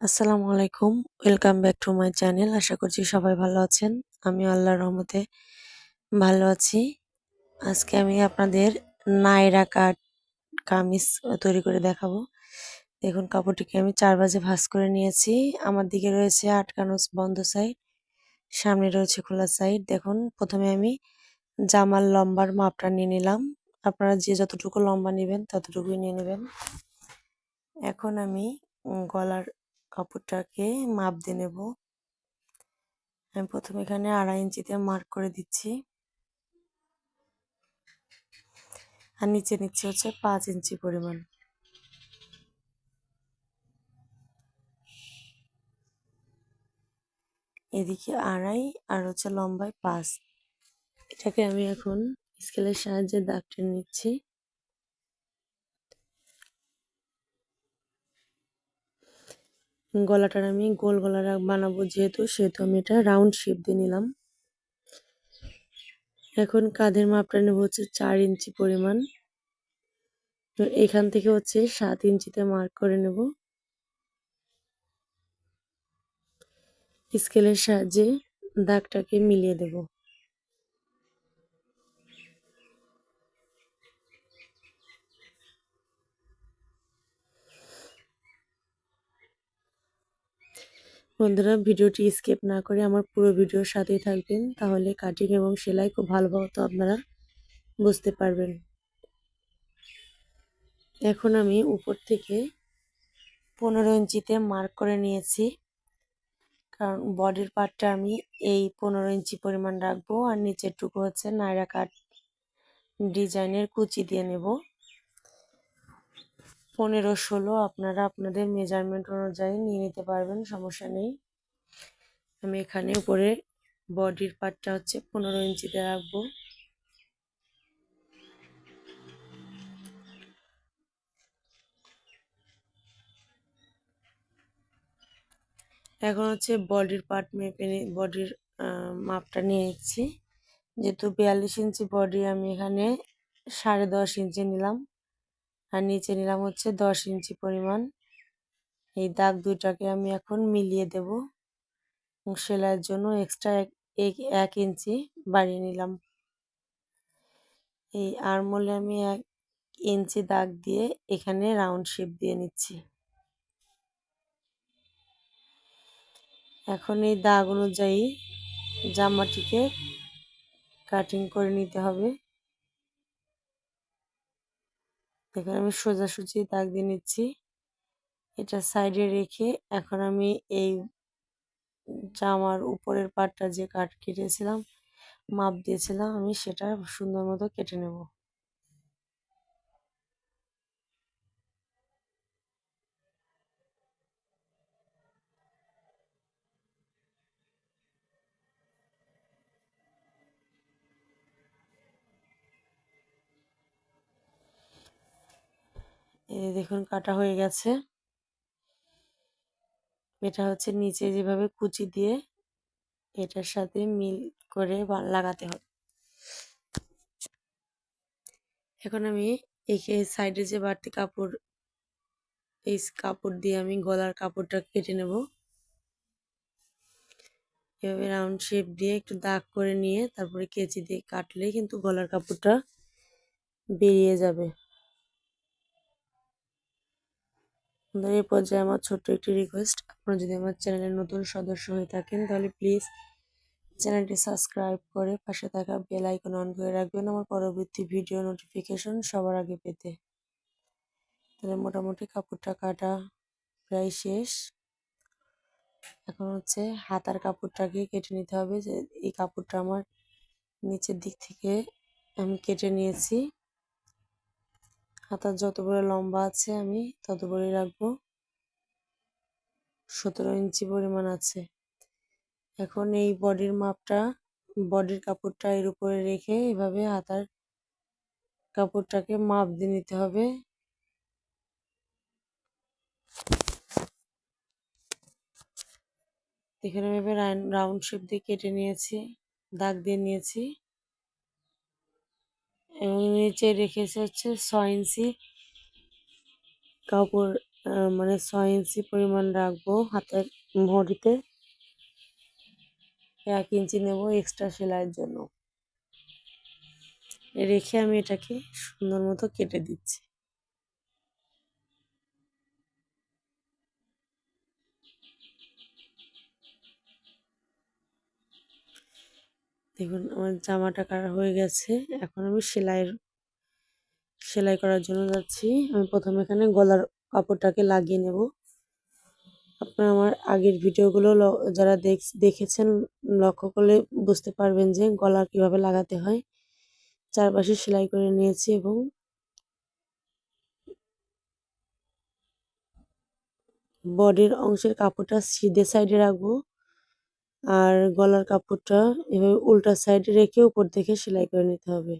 আসসালামু আলাইকুম। Welcome back to my channel আশা করছি সবাই ভালো আছেন। আমি আল্লাহর রহমতে ভালো আছি। আজকে আমি আপনাদের নায়রা কাট কামিজ তৈরি করে দেখাবো। দেখুন, কাপড়টিকে আমি চার বাজে ভাঁজ করে নিয়েছি। আমার দিকে রয়েছে আটকানো বন্ধ সাইড সামনে রয়েছে খোলা সাইড দেখুন, প্রথমে আমি জামার লম্বার মাপটা নিয়ে নিলাম। আপনারা যে যতটুকু লম্বা নেবেন, ততটুকুই নিয়ে নেবেন। এখন আমি গলার কাপড়টাকে মাপ দিয়ে নেব। আমি প্রথমে এখানে আড়াই ইঞ্চিতে মার্ক করে দিচ্ছি। আর নিচে নিচ্ছে হচ্ছে পাঁচ ইঞ্চি পরিমাণ। এদিকে আড়াই আর হচ্ছে লম্বায় পাঁচ। এটাকে আমি এখন স্কেলের সাহায্যে দাগ টেনে নিচ্ছি। গলাটার আমি গোল গলা বানাবো যেহেতু, সেহেতু আমি এটা রাউন্ড শেপ দিয়ে নিলাম। এখন কাঁধের মাপটা নেব হচ্ছে চার ইঞ্চি পরিমাণ। এখান থেকে হচ্ছে সাত ইঞ্চিতে মার্ক করে নেব। স্কেলের সাহায্যে দাগটাকে মিলিয়ে দেব। বন্ধুরা, ভিডিওটি স্কিপ না করে আমার পুরো ভিডিওর সাথেই থাকবেন। তাহলে কাটিং এবং সেলাই খুব ভালোভাবে আপনারা বুঝতে পারবেন। এখন আমি উপর থেকে পনেরো ইঞ্চিতে মার্ক করে নিয়েছি। কারণ বডির পার্টটা আমি এই পনেরো ইঞ্চি পরিমাণ রাখব আর নিচের টুকু হচ্ছে নায়রা কাট ডিজাইনের কুচি দিয়ে নেব। পনেরো ষোলো, আপনারা আপনাদের মেজারমেন্ট অনুযায়ী নিয়ে নিতে পারবেন, সমস্যা নেই। আমি এখানে উপরে বডির পার্টটা হচ্ছে পনেরো ইঞ্চিতে রাখব। এখন হচ্ছে বডির পার্ট মেপে বডির মাপটা নিয়ে নিচ্ছি। যেহেতু বিয়াল্লিশ ইঞ্চি বডি আমি এখানে সাড়ে দশ ইঞ্চি নিলাম। আর নিচে নিলাম হচ্ছে দশ ইঞ্চি পরিমাণ। এই দাগ দুইটাকে আমি এখন মিলিয়ে দেব। সেলাইয়ের জন্য এক্সট্রা এক এক ইঞ্চি বাড়িয়ে নিলাম। এই আরমোলে আমি এক ইঞ্চি দাগ দিয়ে এখানে রাউন্ড শেপ দিয়ে নিচ্ছি। এখন এই দাগ অনুযায়ী জামাটিকে কাটিং করে নিতে হবে। দেখুন আমি সোজাসুজি দাগ দিয়ে নিচ্ছি। এটা সাইডে রেখে এখন আমি এই জামার উপরের পাটটা যে কাট কেটেছিলাম, মাপ দিয়েছিলাম, আমি সেটা সুন্দর মতো কেটে নেব। এই দেখুন কাটা হয়ে গেছে। এটা হচ্ছে নিচে যেভাবে কুচি দিয়ে এটার সাথে মিল করে লাগাতে হবে। এখন আমি এই সাইডে যে বাড়তি কাপড়, এই কাপড় দিয়ে আমি গলার কাপড়টা কেটে নেব। এভাবে রাউন্ড শেপ দিয়ে একটু দাগ করে নিয়ে তারপরে কেচি দিয়ে কাটলে কিন্তু গলার কাপড়টা বেরিয়ে যাবে। এই পর্যায়ে আমার ছোট্ট একটি রিকোয়েস্ট আপনারা যদি আমার চ্যানেলের নতুন সদস্য হয়ে থাকেন, তাহলে প্লিজ চ্যানেলটি সাবস্ক্রাইব করে পাশে থাকা বেল আইকন অন করে রাখবেন আমার পরবর্তী ভিডিও নোটিফিকেশন সবার আগে পেতে। তাহলে মোটামুটি কাপড়টা কাটা প্রায় শেষ। এখন হচ্ছে হাতার কাপড়টাকে কেটে নিতে হবে। যে এই কাপড়টা আমার নিচের দিক থেকে আমি কেটে নিয়েছি। হাতার যত বড় লম্বা আছে আমি তত বড়ই রাখব। সতেরো ইঞ্চি পরিমাণ আছে। এখন এই বডির মাপটা, বডির কাপড়টা এর উপরে রেখে এভাবে হাতার কাপড়টাকে মাপ দিয়ে নিতে হবে। এখানে এভাবে রাউন্ড শেপ দিয়ে কেটে নিয়েছি, দাগ দিয়ে নিয়েছি। এবং নিচে রেখেছে হচ্ছে ছয় ইঞ্চি কাপড় মানে ছয় ইঞ্চি পরিমাণ রাখব হাতের ভরিতে এক ইঞ্চি নেব এক্সট্রা সেলাইয়ের জন্য। রেখে আমি এটাকে সুন্দর মতো কেটে দিচ্ছি। দেখুন, আমার জামাটা কাটা হয়ে গেছে। এখন আমি সেলাইয়ের, সেলাই করার জন্য যাচ্ছি। আমি প্রথমে এখানে গলার কাপড়টাকে লাগিয়ে নেব। আপনারা আমার আগের ভিডিওগুলো যারা দেখ- দেখেছেন, লক্ষ্য করলে বুঝতে পারবেন যে গলা কীভাবে লাগাতে হয়। চারপাশে সেলাই করে নিয়েছি এবং বডির অংশের কাপড়টা সিধে সাইডে রাখব। আর গলার কাপড়টা এভাবে উল্টা সাইডে রেখে উপর থেকে সেলাই করে নিতে হবে।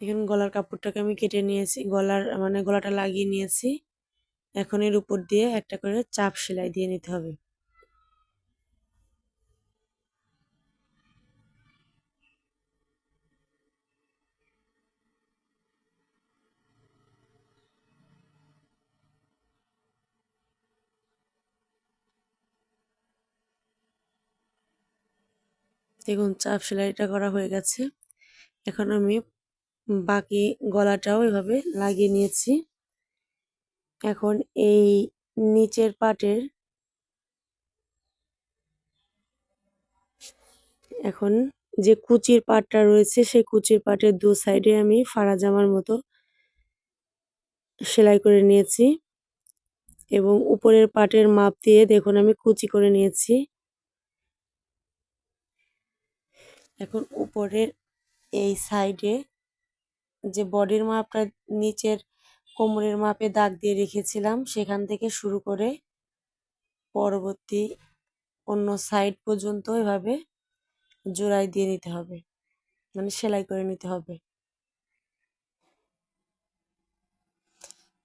দেখুন, গলার কাপড়টাকে আমি কেটে নিয়েছি, গলার মানে গলাটা লাগিয়ে নিয়েছি। এখন এর উপর দিয়ে একটা করে চাপ সেলাই দিয়ে নিতে হবে। দেখুন, চাপ সেলাইটা করা হয়ে গেছে। এখন আমি বাকি গলাটাও এভাবে লাগিয়ে নিয়েছি। এখন এই নিচের পাটের এখন যে কুচির পাটটা রয়েছে, সেই কুচির পাটের দু সাইডে আমি ফাড়া জামার মতো সেলাই করে নিয়েছি এবং উপরের পাটের মাপ দিয়ে দেখুন আমি কুচি করে নিয়েছি। এখন উপরের এই সাইডে যে বডির মাপটা নিচের কোমরের মাপে দাগ দিয়ে রেখেছিলাম। সেখান থেকে শুরু করে পরবর্তী অন্য সাইড পর্যন্ত এভাবে জোড়াই দিয়ে নিতে হবে। মানে সেলাই করে নিতে হবে।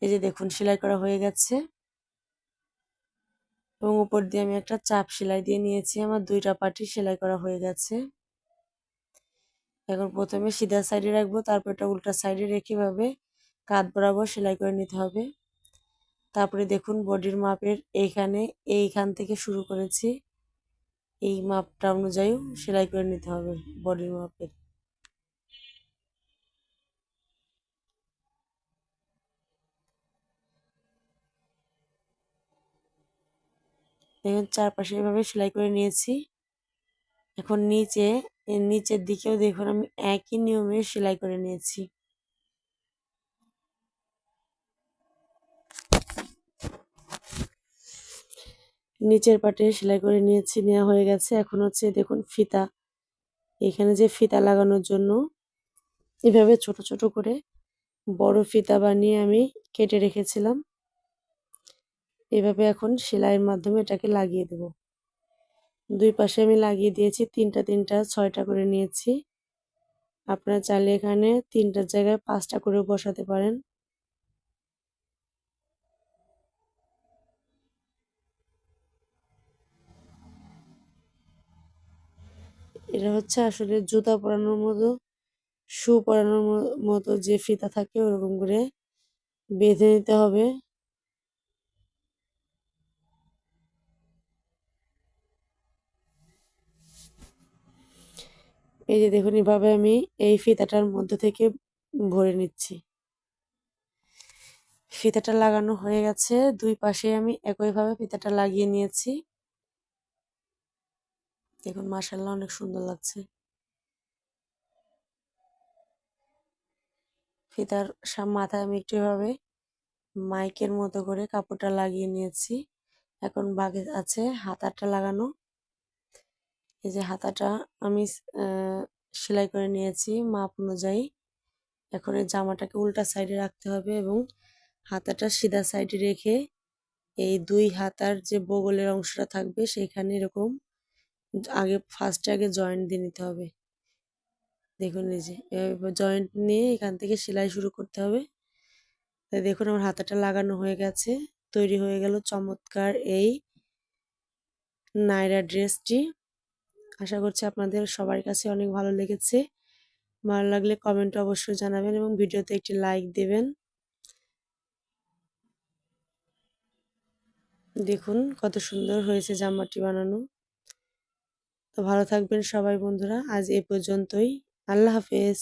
এই যে দেখুন, সেলাই করা হয়ে গেছে। এবং উপর দিয়ে আমি একটা চাপ সেলাই দিয়ে নিয়েছি। আমার দুইটা পাটি সেলাই করা হয়ে গেছে। এখন প্রথমে সিধা সাইডে রাখব, তারপর এটা উল্টা সাইডে রেখে ভাবে কাঁধ বরাবর সেলাই করে নিতে হবে। তারপরে দেখুন বডির মাপের এইখানে, এইখান থেকে শুরু করেছি। এই মাপটা অনুযায়ী সেলাই করে নিতে হবে বডির মাপের। দেখুন চারপাশে এভাবে সেলাই করে নিয়েছি। এখন নিচে, নিচের দিকেও দেখুন আমি একই নিয়মে সেলাই করে নিয়েছি। নিচের পাটে সেলাই করে নিয়েছি নেওয়া হয়ে গেছে। এখন হচ্ছে দেখুন ফিতা। এখানে যে ফিতা লাগানোর জন্য এভাবে ছোট ছোট করে বড় ফিতা বানিয়ে আমি কেটে রেখেছিলাম। এভাবে এখন সেলাইয়ের মাধ্যমে এটাকে লাগিয়ে দেব। দুই পাশে আমি লাগিয়ে দিয়েছি, তিনটা তিনটা, ছয়টা করে নিয়েছি। আপনারা চাইলে এখানে তিনটার জায়গায় পাঁচটা করে বসাতে পারেন। এটা হচ্ছে আসলে জুতা পরানোর মতো, শু পরানোর মতো যে ফিতা থাকে ওরকম করে বেঁধে নিতে হবে। এই যে দেখুন, এভাবে আমি এই ফিতাটার মধ্যে থেকে ভরে নিচ্ছি। ফিতাটা লাগানো হয়ে গেছে, দুই পাশে আমি একইভাবে ফিতাটা লাগিয়ে নিয়েছি। দেখুন মাসাল্লাহ অনেক সুন্দর লাগছে। ফিতার সব মাথায় আমি একটু মাইকের মতো করে কাপড়টা লাগিয়ে নিয়েছি। এখন বাগে আছে হাতাটা লাগানো। এই যে হাতাটা আমি সেলাই করে নিয়েছি মাপ অনুযায়ী। এখন এই জামাটাকে উল্টা সাইডে রাখতে হবে এবং হাতাটা সিধা সাইডে রেখে এই দুই হাতার যে বগলের অংশটা থাকবে সেইখানে এরকম আগে ফার্স্টে আগে জয়েন্ট দিয়ে নিতে হবে। দেখুন এই যে জয়েন্ট নিয়ে এখান থেকে সেলাই শুরু করতে হবে। তাই দেখুন আমার হাতাটা লাগানো হয়ে গেছে। তৈরি হয়ে গেল চমৎকার এই নায়রা ড্রেসটি। আশা করছি আপনাদের সবার কাছে অনেক ভালো লেগেছে। ভালো লাগলে কমেন্ট অবশ্যই জানাবেন এবং ভিডিওতে একটি লাইক দেবেন। দেখুন কত সুন্দর হয়েছে জামাটি বানানো। তো ভালো থাকবেন সবাই বন্ধুরা। আজ এ পর্যন্তই। আল্লাহ হাফেজ।